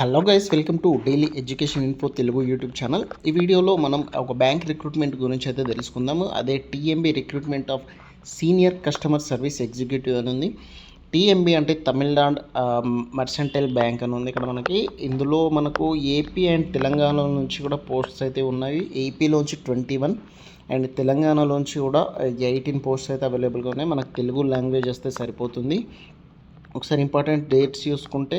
Hello guys welcome to daily education info Telugu YouTube channel ఈ వీడియోలో మనం ఒక బ్యాంక్ రిక్రూట్మెంట్ గురించి అయితే తెలుసుకుందాము. అదే TMB recruitment of senior customer service executive అని ఉంది. టీఎంబీ అంటే తమిళనాడు మర్సెంటైల్ బ్యాంక్ అని ఉంది ఇక్కడ మనకి. ఇందులో మనకు ఏపీ అండ్ తెలంగాణ నుంచి కూడా పోస్ట్స్ అయితే ఉన్నాయి. ఏపీలోంచి ట్వంటీ వన్ అండ్ తెలంగాణలోంచి కూడా ఎయిటీన్ పోస్ట్స్ అయితే అవైలబుల్గా ఉన్నాయి. మనకు తెలుగు లాంగ్వేజ్ వస్తే సరిపోతుంది. ఒకసారి ఇంపార్టెంట్ డేట్స్ చూసుకుంటే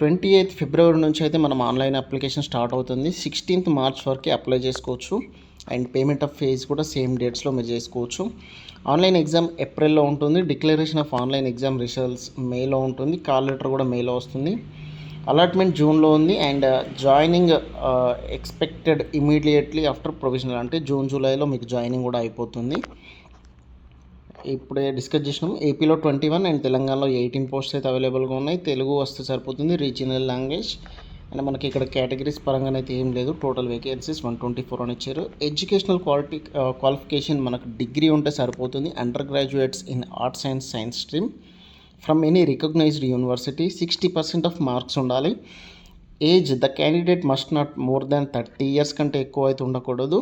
ట్వంటీ ఎయిత్ ఫిబ్రవరి నుంచి అయితే మనం ఆన్లైన్ అప్లికేషన్ స్టార్ట్ అవుతుంది. సిక్స్టీన్త్ మార్చ్ వరకు అప్లై చేసుకోవచ్చు. అండ్ పేమెంట్ ఆఫ్ ఫీజ్ కూడా సేమ్ డేట్స్లో మీరు చేసుకోవచ్చు. ఆన్లైన్ ఎగ్జామ్ ఏప్రిల్లో ఉంటుంది. Declaration of online exam results మేలో ఉంటుంది. కాల్ లెటర్ కూడా మేలో వస్తుంది. అలాట్మెంట్ జూన్లో ఉంది. And uh, joining expected immediately after provisional అంటే జూన్ జూలైలో మీకు జాయినింగ్ కూడా అయిపోతుంది. ఇప్పుడే డిస్కస్ చేసినాం. ఏపీలో ట్వంటీ వన్ అండ్ తెలంగాణలో ఎయిటీన్ పోస్ట్స్ అయితే అవైలబుల్గా ఉన్నాయి. తెలుగు వస్తే సరిపోతుంది రీజనల్ లాంగ్వేజ్ అండ్ మనకి ఇక్కడ కేటగిరీస్ పరంగా అయితే ఏం లేదు. Total vacancies one twenty four అని ఇచ్చారు. ఎడ్యుకేషనల్ క్వాలిటీ క్వాలిఫికేషన్ మనకు డిగ్రీ ఉంటే సరిపోతుంది. Under graduates in arts and science stream from any recognised university sixty percent of marks ఉండాలి. Age the candidate must not more than thirty years కంటే ఎక్కువ అయితే ఉండకూడదు.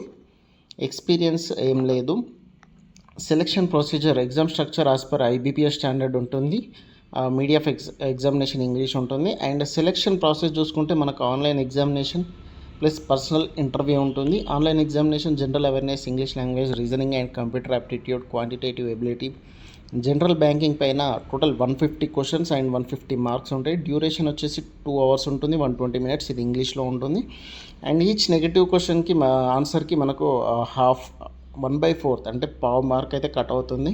ఎక్స్పీరియన్స్ ఏం లేదు. Selection procedure exam structure as per IBPS standard ఉంటుంది. Media of ex examination English ఉంటుంది. And selection process చూసుకుంటే మనకు online examination plus personal interview ఉంటుంది. Online examination general awareness English language reasoning and computer aptitude quantitative ability general banking పైన total one fifty questions and one fifty marks ఉంటాయి. Duration వచ్చేసి two hours ఉంటుంది. One twenty minutes ఇది ఇంగ్లీష్లో ఉంటుంది. And each negative క్వశ్చన్కి మా ఆన్సర్కి మనకు హాఫ్ వన్ బై ఫోర్త్ అంటే పావు మార్క్ అయితే కట్ అవుతుంది.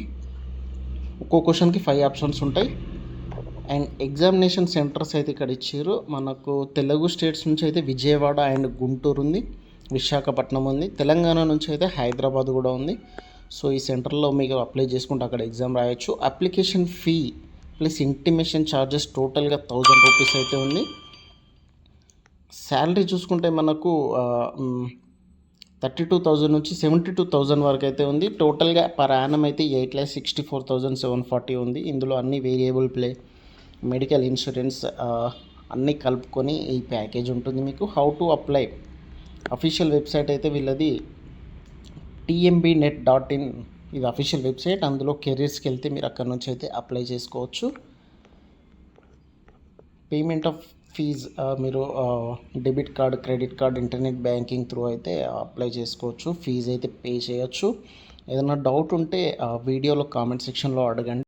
ఒక్కో క్వశ్చన్కి ఫైవ్ ఆప్షన్స్ ఉంటాయి. అండ్ ఎగ్జామినేషన్ సెంటర్స్ అయితే ఇక్కడ ఇచ్చారు. మనకు తెలుగు స్టేట్స్ నుంచి అయితే విజయవాడ అండ్ గుంటూరు ఉంది. విశాఖపట్నం ఉంది. తెలంగాణ నుంచి అయితే హైదరాబాద్ కూడా ఉంది. సో ఈ సెంటర్లో మీకు అప్లై చేసుకుంటే అక్కడ ఎగ్జామ్ రాయొచ్చు. Application fee plus intimation charges టోటల్గా థౌజండ్ రూపీస్ అయితే ఉంది. శాలరీ చూసుకుంటే మనకు థర్టీ టూ థౌజండ్ నుంచి సెవెంటీ టూ థౌజండ్ వరకు అయితే ఉంది. టోటల్గా పర్ యానం అయితే eight lakh sixty four thousand seven forty ఉంది. ఇందులో అన్ని వేరియబుల్ ప్లే మెడికల్ ఇన్సూరెన్స్ అన్నీ కలుపుకొని ఈ ప్యాకేజ్ ఉంటుంది మీకు. How to apply official website అయితే వీళ్ళది టీఎంబీ నెట్ డాట్ ఇన్. ఇది అఫీషియల్ వెబ్సైట్. అందులో కెరీర్స్కి వెళ్తే మీరు అక్కడ నుంచి అయితే అప్లై చేసుకోవచ్చు. పేమెంట్ ఆఫ్ ఫీజ్ మీరు debit card credit card internet banking through అయితే అప్లై చేసుకోవచ్చు. ఫీజ్ అయితే పే చేయొచ్చు. ఏదైనా డౌట్ ఉంటే వీడియోలో కామెంట్ సెక్షన్లో అడగండి.